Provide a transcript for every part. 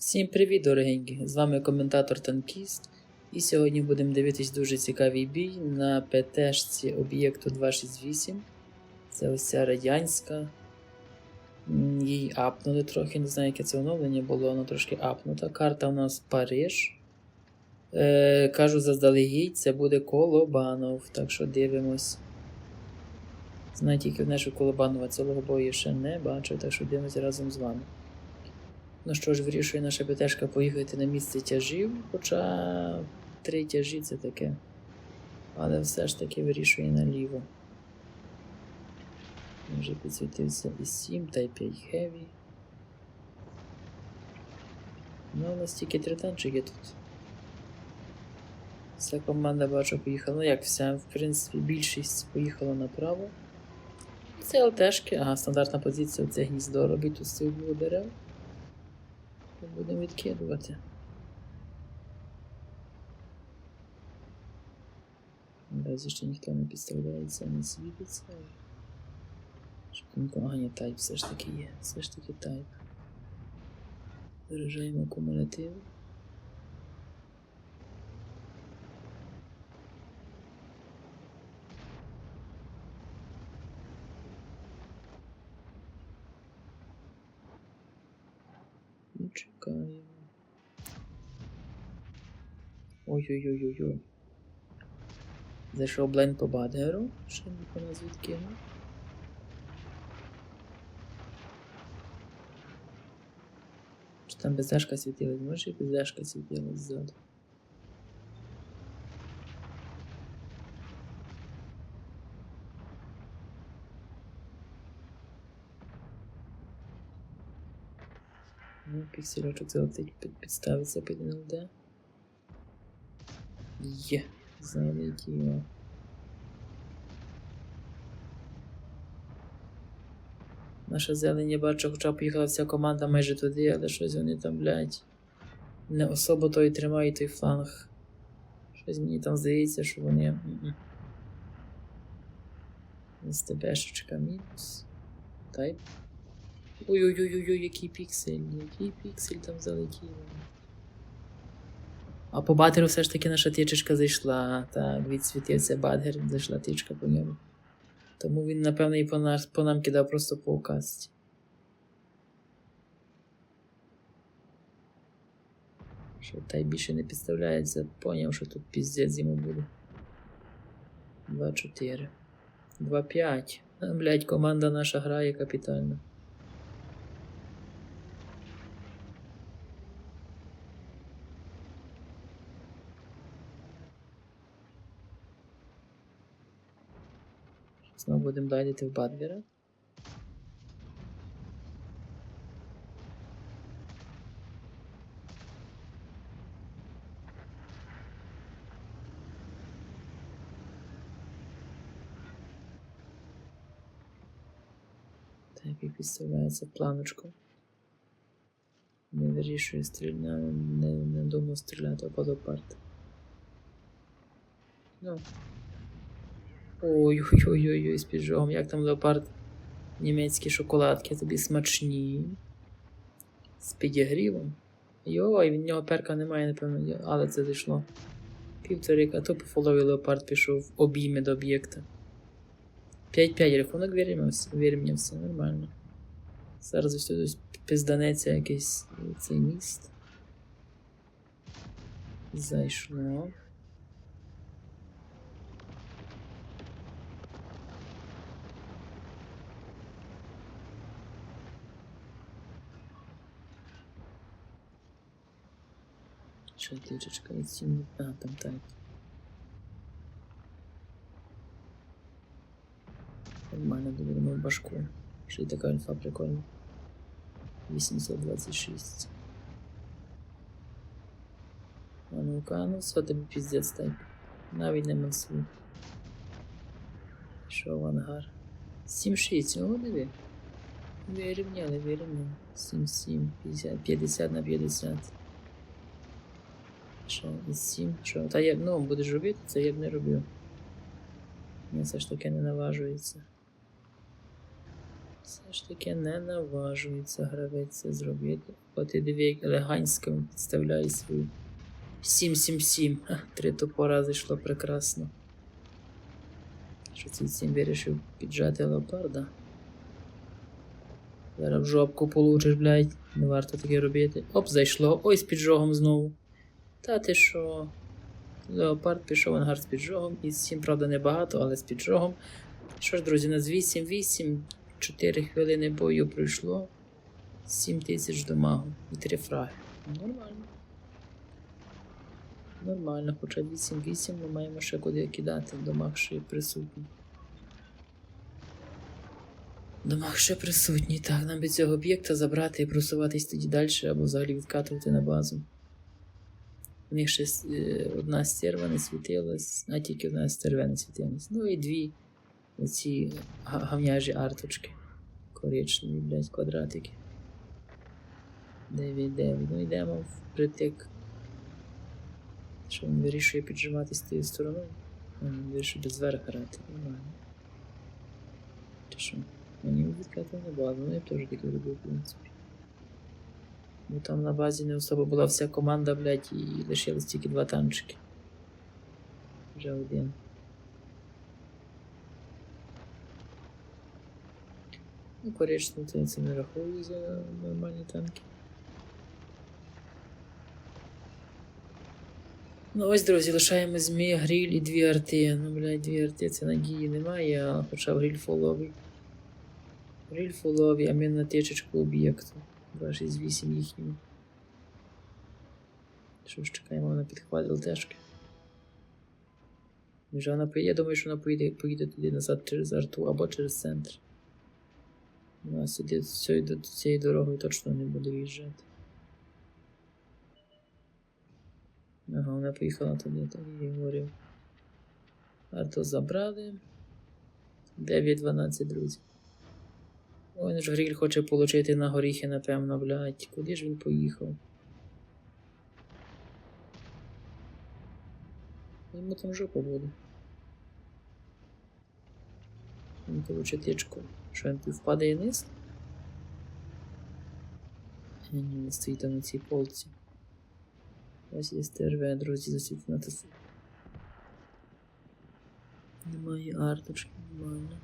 Всім привіт, дорогенькі! З вами коментатор Танкіст. І сьогодні будемо дивитись дуже цікавий бій на ПТшці об'єкту 268. Це ось ця радянська. Її апнули трохи, не знаю, яке це оновлення було, воно трошки апнута. Карта у нас Париж. Е, кажу заздалегідь, це буде Колобанов, так що дивимось. Знаю тільки одне, що Колобанова цілого бою ще не бачив, так що дивимося разом з вами. Ну що ж, вирішує наша ПТшка поїхати на місце тяжів, хоча три тяжі це таке. Але все ж таки вирішує наліво. Вже підсвітився і 7, та й 5 Heavy. Ну, у нас тільки три танчики тут. Вся команда бачу поїхала. Ну як вся, в принципі, більшість поїхала направо. Це ЛТшки, ага, стандартна позиція, це гніздо робить тут з цих дерев. То Будемо відкидувати. Наразі ще ніхто не підставляється, не світиться. Ага, ні, тайп все ж таки є. Все ж таки тайп. Заряджаємо акумулятив. І чекаємо. Ой-ой-ой-ой-ой. Зайшов блайн по бадгеру, ще ніхто нас відкинув. Чи там бездашка світилась? Може і бездашка світилась ззаду. Ну, піксельочок під, підставиться під НЛД. Є, залетіло. Наша зелень, я бачу, хоча поїхала вся команда майже туди, але щось вони там, блядь, не особо той тримають той фланг. Щось мені там здається, що вони. СТБшечка мінус. Тайп. Ой-ой-ой-ой, який піксель, який піксель там залетів. А по батеру все ж таки наша тичечка зайшла. Так, відсвітився бадгер, зайшла тичка по ньому. Тому він, напевно, і по, нас, по нам кидав просто по указці. Що та й більше не підставляється, поняв, що тут піздець йому буде. 2-4. 2-5. А, блядь, команда наша грає капітально. Знову будемо дайдити в Бадгера. Так, і підставляється планочку. Не вирішує стрільня, не, не думав стріляти, а подопарт. Ну. Ой-ой-ой-ой, з піджогом. Як там леопард? Німецькі шоколадки тобі смачні. З підігрівом. Йой, від нього перка немає, напевно, але це зайшло. Півтори, а то по леопард пішов в обійми до об'єкта. 5-5 рахунок вирівнявся, вирівнявся, нормально. Зараз ось тут ось пизданеться якийсь цей міст. Зайшло. Що тичечка від сім'ї? А, там так. Нормально доберемо в башку. Ще й така альфа прикольна. 826. А ну-ка, ну все тобі піздець так. Навіть не мансу. Що в ангар? 7-6, ого диви. Вирівняли, вирівняли. 7-7, 50, 50 на 50. Що, 7, що? Та я, ну, будеш робити, це я б не робив. Мені все ж таки не наважується. Все ж таки не наважується гравець це зробити. От і диви, як елегантсько підставляє свою 7-7-7. Три топора зайшло прекрасно. Що цей сім вирішив піджати леопарда. Зараз в жопку получиш, блядь. Не варто таке робити. Оп, зайшло. Ой, з піджогом знову. Та ти що? Леопард пішов ангар з піджогом. І 7, правда, небагато, але з піджогом. Що ж, друзі, у нас 8-8, 4 хвилини бою пройшло. 7 тисяч дамагу і 3 фраги. Нормально. Нормально, хоча 8-8 ми маємо ще куди кидати. Дамаг ще присутній. Дамаг ще присутній. Так, нам би цього об'єкта забрати і просуватись тоді далі, або взагалі відкатувати на базу. У них ще е, одна стерва не світилась, а тільки одна стерва не світилась. Ну і дві га- гавняжі арточки. Коричневі, блядь, квадратики. 9-9. Ну йдемо впритик. Що він вирішує піджимати з тією стороною? Він вирішує без верх грати. Нормально. Чи що? Мені відкати на базу, ну я б теж таке робив, в принципі. Ну там на базі не особо була вся команда, блядь, і лишилось тільки два танчики. Вже один. Ну, корично, це, це не рахую за нормальні танки. Ну ось, друзі, лишаємо змі, гриль і дві арти. Ну, блядь, дві арти це надії немає, а хоча б гриль фоловий. Гриль фоловий, а ми на тичечку об'єкту. 268 їхньому. Що ж чекаємо на підхват ЛТшки. Вже вона поїде, я думаю, що вона поїде, поїде туди назад через арту або через центр. Вона сюди цією, до- цією дорогою точно не буде виїжджати. Ага, вона поїхала туди, так я говорив. Арту забрали. 9-12, друзі. Ой, ж Гріль хоче получити на горіхи, напевно, блядь. Куди ж він поїхав? Йому там жопа буде. Він получить тичку. Що він впадає вниз? Ні, він стоїть там на цій полці. Ось є СТРВ, друзі, засвіти на тасу. Немає арточки, нормально.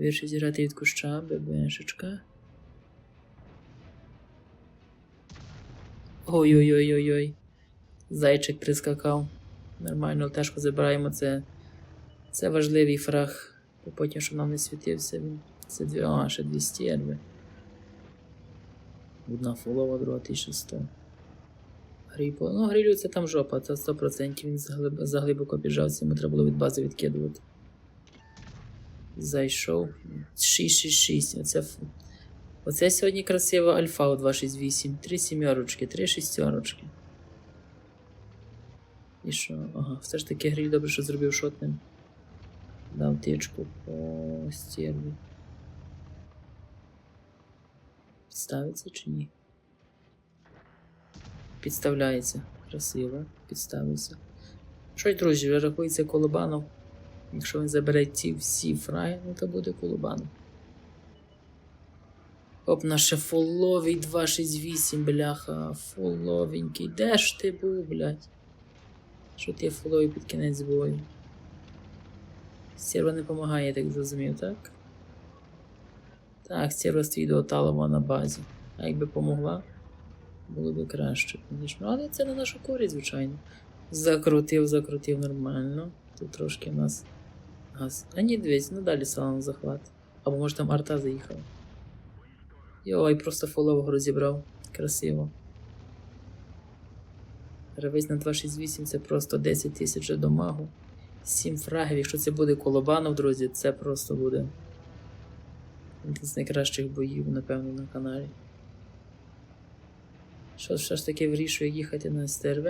Вірші зіграти від куща, ББшечка. Ой-ой-ой-ой-ой. Зайчик прискакав. Нормально, тежко забираємо це. Це важливий фраг. Бо потім, щоб нам не світився він. Це дві. А, ще 200 ерби. Одна фулова, друга 1100. Гріпо. Ну, грилю це там жопа, це 100%. Він заглиб... заглибоко біжав, йому треба було від бази відкидувати. Зайшов. 666. Оце, Оце сьогодні красива альфа у 268. Три сімерочки, три шістерочки. І що? Ага, все ж таки гриль добре, що зробив шотним. Дав тичку по стерві. Підставиться чи ні? Підставляється. Красиво. Підставився. Що ж, друзі, рахується колобанов. Якщо він забере ці всі фраги, ну то буде колобанов. Оп, наше фоловий 268, бляха. Фоловенький. Де ж ти був, блядь? Що ти фоловий під кінець бою? Стерва не допомагає, я так зрозумів, так? Так, стерва стоїть до Оталова на базі. А якби помогла, було б краще, звісно. Але це на нашу користь, звичайно. Закрутив, закрутив нормально. Тут трошки в нас газ. А ні, дивись, ну далі салон захват. Або може там арта заїхала. Йой, просто фолового розібрав. Красиво. Гравець на 268 це просто 10 тисяч домагу. 7 фрагів. Якщо це буде колобанов, друзі, це просто буде. Один з найкращих боїв, напевно, на каналі. Що ж все ж таки вирішує їхати на СТРВ.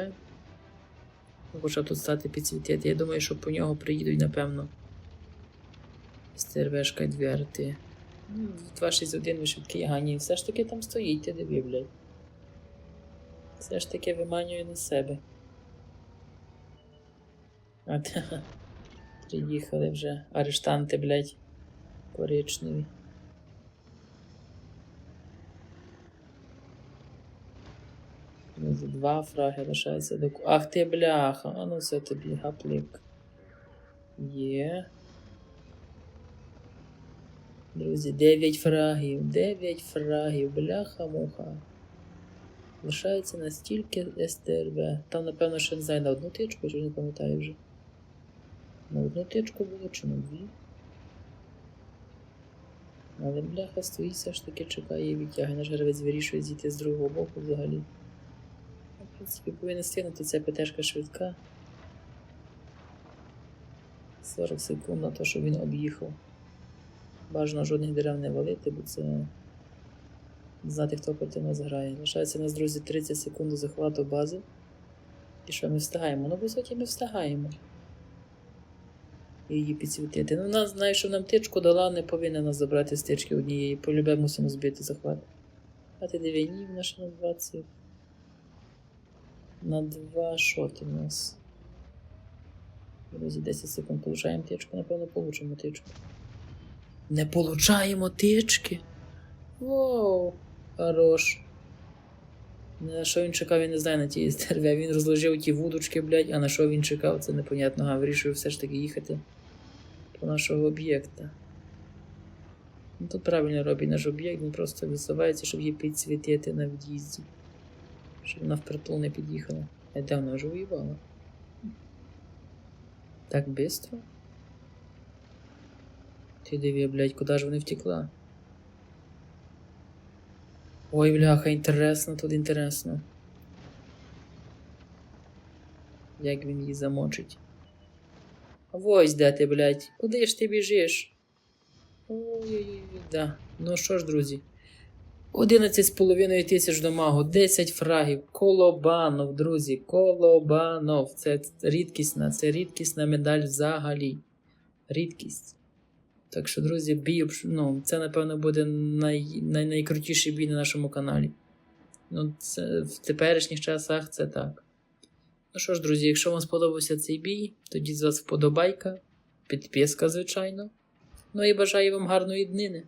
Хоча тут стати підсвітити. Я думаю, що по нього приїдуть, напевно. Дві арти. Ну, 261 ви швидкий гані. Все ж таки там стоїть, ти диви, блядь. Все ж таки виманює на себе. Ти, Приїхали вже арештанти, блядь, коричневі. Два фраги лишається до. Ах ти бляха, а ну це тобі гаплик. Є. Друзі, 9 фрагів, 9 фрагів, бляха-муха. Лишається настільки СТРВ. Там, напевно, ще не знаю на одну тичку, чи не пам'ятаю вже. На одну тичку було чи на дві. Але бляха стоїть все ж таки чекає і відтягне. Наш гравець вирішує зійти з другого боку взагалі. В принципі, повинен стигнути ця ПТшка швидка. 40 секунд на те, що він об'їхав. Бажано жодних дерев не валити, бо це знати, хто проти нас грає. Лишається у нас, друзі, 30 секунд захвату бази. І що ми встигаємо? Ну, по ми встигаємо. Її підсвітити. Ну, нас знає, що нам тичку дала, не повинна нас забрати з тички однієї. Полюбе мусимо збити захват. А ти диви, ні, в нас на 20. На 2 шоти у нас. Друзі, 10 секунд получаємо тичку, напевно, получимо тичку. Не получаємо тички. Воу, хорош. На що він чекав, я не знаю на тій стерві. Він розложив ті вудочки, блядь, а на що він чекав, це непонятно. А вирішив все ж таки їхати по нашого об'єкта. Ну тут правильно робить наш об'єкт, він просто висувається, щоб її підсвітити на в'їзді. Щоб вона впритул не під'їхала. Де вона вже воювала? Так бистро? Ти диви, блядь, куди ж вони втекла? Ой, бляха, інтересно, тут інтересно. Як він її замочить. Ось де ти, блядь. Куди ж ти біжиш? Ой-ой-ой, да. Ну що ж, друзі. 11,5 тисяч домагу, 10 фрагів, Колобанов, друзі, Колобанов. Це рідкісна, це рідкісна медаль взагалі. Рідкість. Так що, друзі, бій, ну, це, напевно, буде най, най, найкрутіший бій на нашому каналі. Ну, це, в теперішніх часах це так. Ну що ж, друзі, якщо вам сподобався цей бій, тоді з вас вподобайка, підписка, звичайно. Ну і бажаю вам гарної днини.